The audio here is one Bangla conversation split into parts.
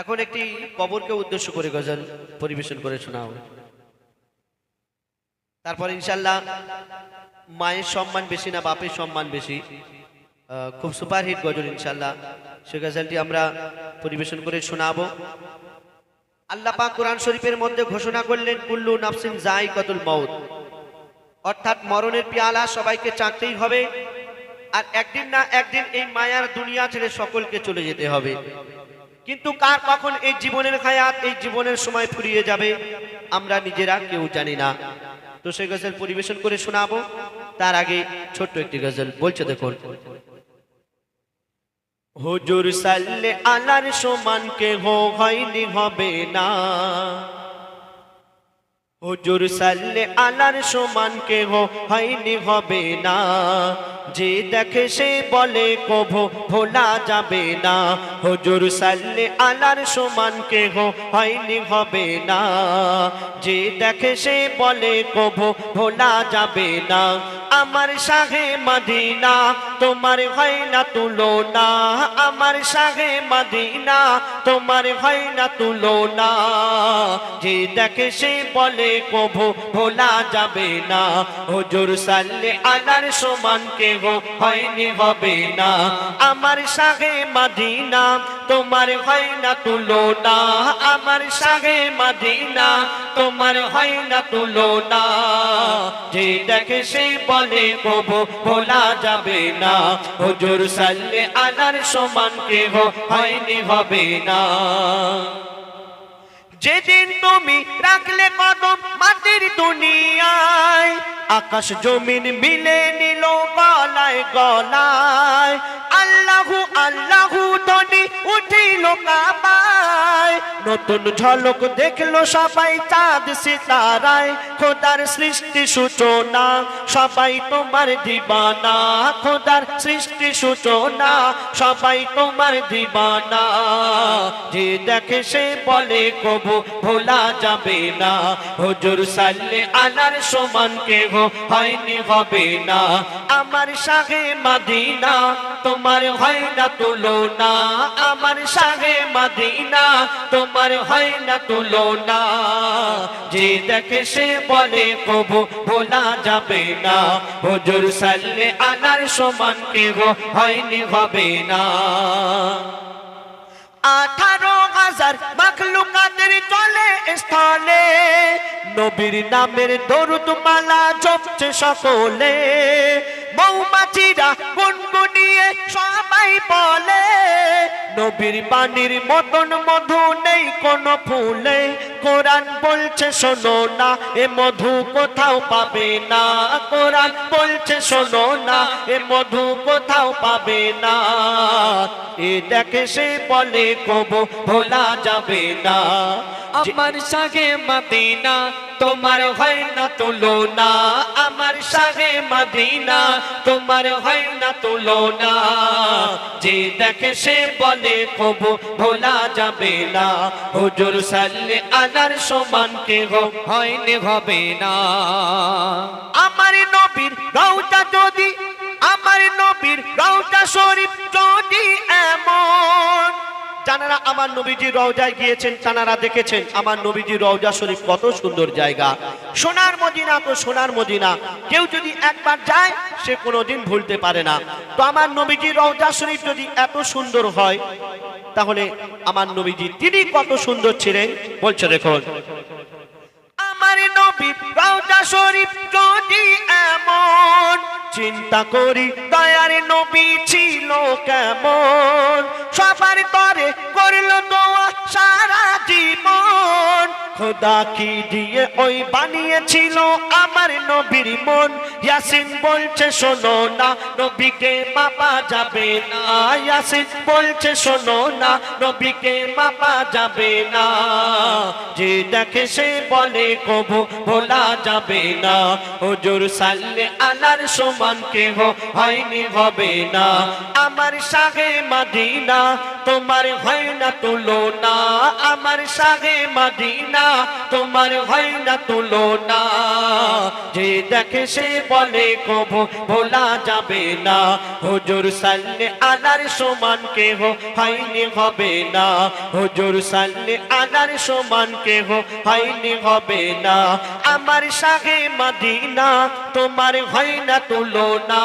এখন একটি কবরকে উদ্দেশ্য করে গজল পরিবেশন করে শোনাও। তারপর ইনশাল্লাহ মায়ের সম্মান বেশি না বাপের সম্মান বেশি। খুব সুপারহিট গজল ইনশাল্লাহ সে গজলটি আমরা পরিবেশন করে শোনাবো। আল্লাহ পাক কোরআন শরীফের মধ্যে ঘোষণা করলেন, কুল্লু নাফসিন জাই কতুল মৌত অর্থাৎ মরণের পেয়ালা সবাইকে চাকতেই হবে। আর একদিন না একদিন এই মায়ার দুনিয়া ছেড়ে সকলকে চলে যেতে হবে। কিন্তু কার কখন এই জীবনের খায়াত এই জীবনের সময় ফুরিয়ে যাবে, আমরা নিজেরা কেউ জানি না। তো সেই গজল পরিবেশন করে শোনাবো। তার আগে ছোট্ট একটি গজল বলছে দেখুন। হুজুর সাল্লে আলার সমান কে হো হয়নি, হবে না। হুজুর সাল্লে আলার সমান কে হো হয়নি, হবে না। যে দেখে সে বলে, কভো ভোলা যাবে না। হুজুর সাল্লে আলার সমান কে হো হয়নি, হবে না। যে দেখে সে বলে, কভো ভোলা যাবে না। আমার শাহে মদিনা, তোমার হয় না তুলো না আমার শাহে মদিনা, তোমার হয় না তুলো না যে দেখে সে বলে, কভো ভোলা যাবে না। হুজুর সাল্লে আলার সমান কে হো হয়নি, হবে না। আমার শাহে মদিনা তোমার হয় না তুলো না আমার সাগে মাদিনা, তোমার হয় না তুলো না যে দেখে সে বলে কবো ভোলা যাবে না। হুজুর সাল্লে আলার সমান কেহ হয়নি, হবে না। যেদিন তুমি রাখলে কদম মাটির দুনিয়ায়, আকাশ জমিন মিলে নিল গলায় গলায়। আল্লাহু আল্লাহু ধনি, উঠিল কাবায় নতুন ঝলক দেখল সবাই চাঁদ সিতারায়। খোদার সৃষ্টি সূচনা, সবাই তোমার দিবানা। খোদার সৃষ্টি সূচনা, সবাই তোমার দিবানা। যে দেখে সে বলে, কবু ভোলা যাবে না। হুজুর সাল্লে আলার সমান কে গো হয়নি, হবে না। আমার শাহে মাদিনা, তোমার হয় না তুলো না আমার শাহে মাদিনা তোমার হয় না তুলো না যে দেখে সে বলে, কবু ভোলা যাবে না। হুজুর সাল্লে আলার সমান কে গো হয়নি, হবে না। আঠারো হাজার মাখলুকাতের চলে স্থলে নবীর নামের দরুদ মালা জপছে সকলে। মৌমাছিরা গুনগুনিয়ে সবাই বলে নবীর বাণীর মতন মধু নেই কোনো ফুলে। কোরআন বলছে, শোনো না, এ মধু কোথাও পাবে না। কোরআন বলছে, শোনো না, এ মধু কোথাও পাবে না। এ দেখে সে বলে, কবো ভোলা যাবে না। আমার সাগে মদিনা, তোমার হয় না তুলো না আমার শাহে মদিনা, তোমার হয় না তুলো না যে দেখে সে বলে কবু ভোলা যাবে না। হুজুর সাল্লে আনার সমান কেহ হয়নি, হবে না। আমার নবীর রওজা যদি, আমার নবীর রওজা শরীফ যদি এমন জানারা আমার নবীজি রওজায় গিয়েছেন তানারা দেখেছেন আমার নবীজি রওজা শরীফ কত সুন্দর জায়গা। সোনার মদিনা তো সোনার মদিনা। কেউ যদি একবার যায়, সে কোনোদিন ভুলতে পারে না। তো আমার নবীজি রওজা শরীফ যদি এত সুন্দর হয়, তাহলে আমার নবীজি তিনি কত সুন্দর ছিলেন, বলছে দেখুন। আমার নবী, রওজা শরীফ যদি এমন, চিন্তা করি দয়ার নবী ছিল কেমন? সবার তরে করিল দোয়া সারা জীবন। খোদা কি দিয়ে ওই বানিয়েছিল আমার নবীর মন? ইয়াসিন বলছে, শোনো না, নবীকে মাপা যাবে না। ইয়াসিন বলছে, শোনো না, নবীকে মাপা যাবে না। যে দেখে সে বলে, কবু ভোলা যাবে না। হুজুর সাল্লে আলার সমান কেহ হয়নি, হবে না। আমার শাহে মাদিনা, তোমার হয় না তুলো না আমার শাহে মাদিনা তোমার হয় না তুলনা। যে দেখে সে বলে, কবু ভোলা যাবে না। হুজুর সাল্লে আলার সমান কেহ হয়নি হবে না। হুজুর সাল্লে আলার সমান কেহ হয়নি হবে না। আমার শাহে মদিনা, তোমার হয় না তুলনা।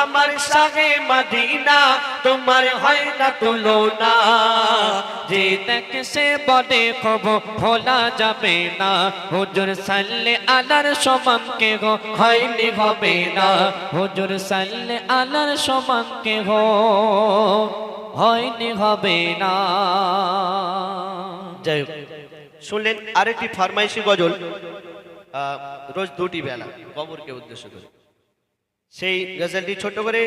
আমার শাহে মদিনা, তোমার হয় না তুলনা। যে দেখে সে বলে, কব ভোলা যাবে না। হুজুর সাল্লে আলার সমান কে গো হয়নি, হবে না। হুজুর সাল্লে আলার সমান কে গো হয়নি, হবে না। যাই হোক। শুনলেন আরেকটি ফার্মাইশি গজল রোজ দুটি বেলা, কবরকে উদ্দেশ্য করে। সেই গজলটি ছোট করে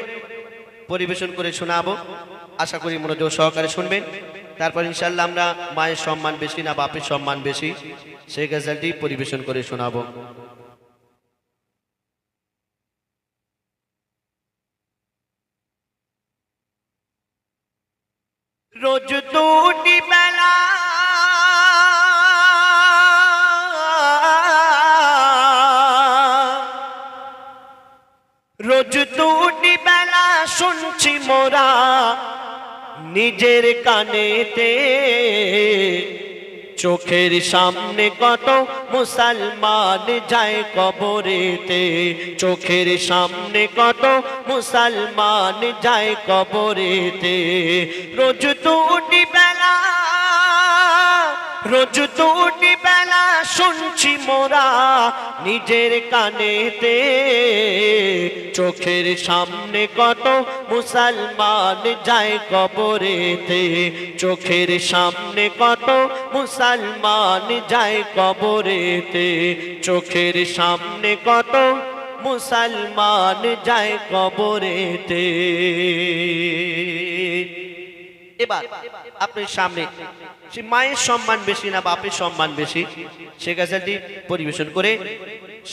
পরিবেশন করে শোনাবো। আশা করি মনোযোগ সহকারে শুনবেন। তারপর ইনশাল্লাহ আমরা মায়ের সম্মান বেশি না বাপের সম্মান বেশি। সেই গজলটি পরিবেশন করে শোনাবো। রোজ দুটি বেলা রোজ দুটি বেলা শুনছি মোরা নিজের কানেতে। চোখের সামনে কত মুসলমান যায় কবরেতে। চোখের সামনে কত মুসলমান যায় কবরেতে। রোজ দুটি বেলা রোজ দুটি বেলা শুনছি মোরা নিজের কানেতে। চোখের সামনে কত মুসলমান যায় কবরেতে। চোখের সামনে কত মুসলমান যায় কবরেতে। চোখের সামনে কত মুসলমান যায় কবরেতে। এবার আপনার সামনে সে মায়ের সম্মান বেশি না বাপের সম্মান বেশি। সে গাজালটি পরিবেশন করে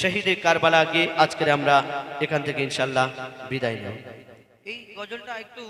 শহীদের কারবালা গিয়ে আজকের আমরা এখান থেকে ইনশাল্লাহ বিদায় নেব। এই গজলটা একটু